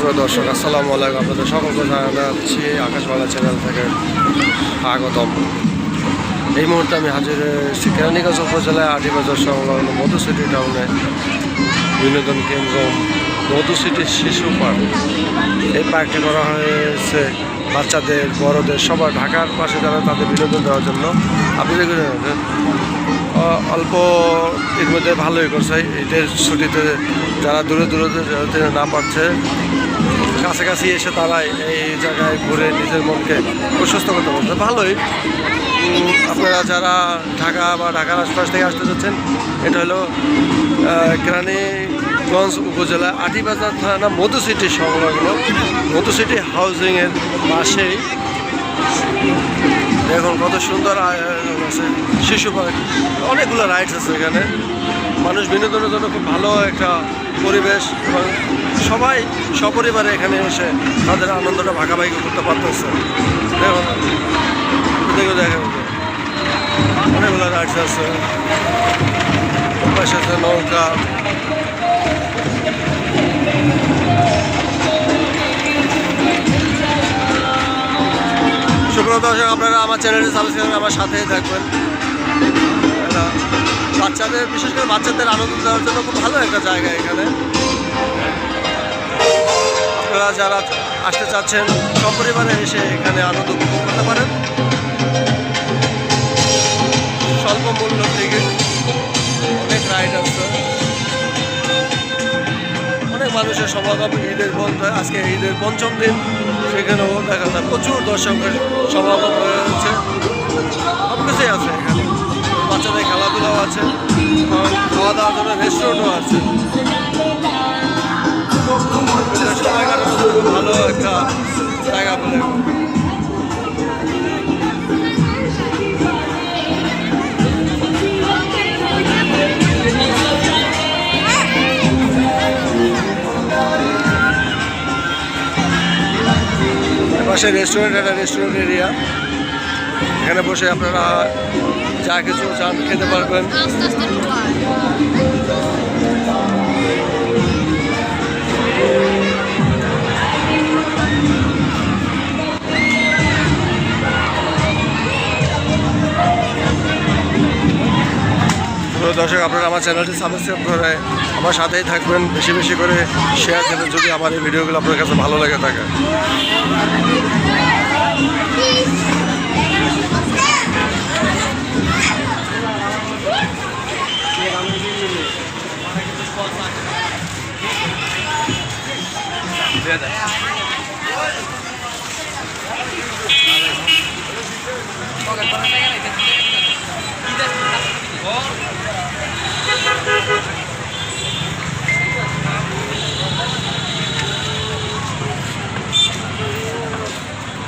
সুপ্রিয় দর্শক, আসসালামু আলাইকুম। আপনাদের সকলকে জানাচ্ছি আকাশবাংলা চ্যানেল থেকে স্বাগতম। এই মুহূর্তে আমি হাজির হয়েছি কেরানীগঞ্জ উপজেলায় আটিবাজার সংলগ্ন মধু সিটি টাউনে। বিনোদন কেন্দ্র মধু সিটি শিশু পার্ক। এই পার্কটি করা হয়েছে বাচ্চাদের, বড়দের সবার ঢাকার পাশে যারা তাদের বিনোদন দেওয়ার জন্য। আপনি দেখুন অল্প এর মধ্যে ভালোই করছে। ঈদের ছুটিতে যারা দূরে দূরে যেতে না পারছে কাছাকাছি এসে তারা এই জায়গায় ঘুরে নিজের মনকে প্রশস্ত করতে পারছে। ভালোই। আপনারা যারা ঢাকা বা ঢাকার আশপাশ থেকে আসতে যাচ্ছেন এটা হলো আহ, কেরানীগঞ্জ উপজেলা আটিবাজার থানা মধু সিটি সংলগ্ন। মধু সিটি হাউজিংয়ের পাশেই। দেখুন কত সুন্দর আছে শিশু পার্ক অনেকগুলো রাইডস আছে এখানে। মানুষ বিনোদনের জন্য খুব ভালো একটা পরিবেশ এবং সবাই, সপরিবারে এখানে এসে তাদের আনন্দটা ভাগাভাগি করতে পারতেছে। দেখুন দেখো দেখেন। অনেকগুলো রাইডস আছে। পাশে আছে নৌকা। দর্শক, আপনারা আমার চ্যানেলটি সাবস্ক্রাইব করে আমার সাথেই থাকবেন। বাচ্চাদের, বিশেষ করে বাচ্চাদের আনন্দ দেওয়ার জন্য খুব ভালো একটা জায়গা এখানে। আপনারা যারা আসতে চাচ্ছেন, সপরিবারে এসে এখানে আনন্দ উপভোগ করতে পারেন। স্বল্প মূল্য থেকে অনেক রাইড আছে। মানুষের সমাগম ঈদের আজকে ঈদের পঞ্চম দিন, সেখানেও দেখা যায় প্রচুর দর্শকের সমাগম হয়েছে সব কিছুই আছে এখানে। বাচ্চাদের খেলাধুলাও আছে, খাওয়া দাওয়ার জন্য রেস্টুরেন্টও আছে। পাশে রেস্টুরেন্ট একটা রেস্টুরেন্ট এরিয়া এখানে বসে আপনারা যা কিছু চান খেতে পারবেন। দর্শক, আপনারা আমার চ্যানেলটি সাবস্ক্রাইব করে আমার সাথেই থাকবেন। বেশি বেশি করে শেয়ার দেবেন যদি আমার এই ভিডিওগুলো আপনার কাছে ভালো লেগে থাকে। Oh.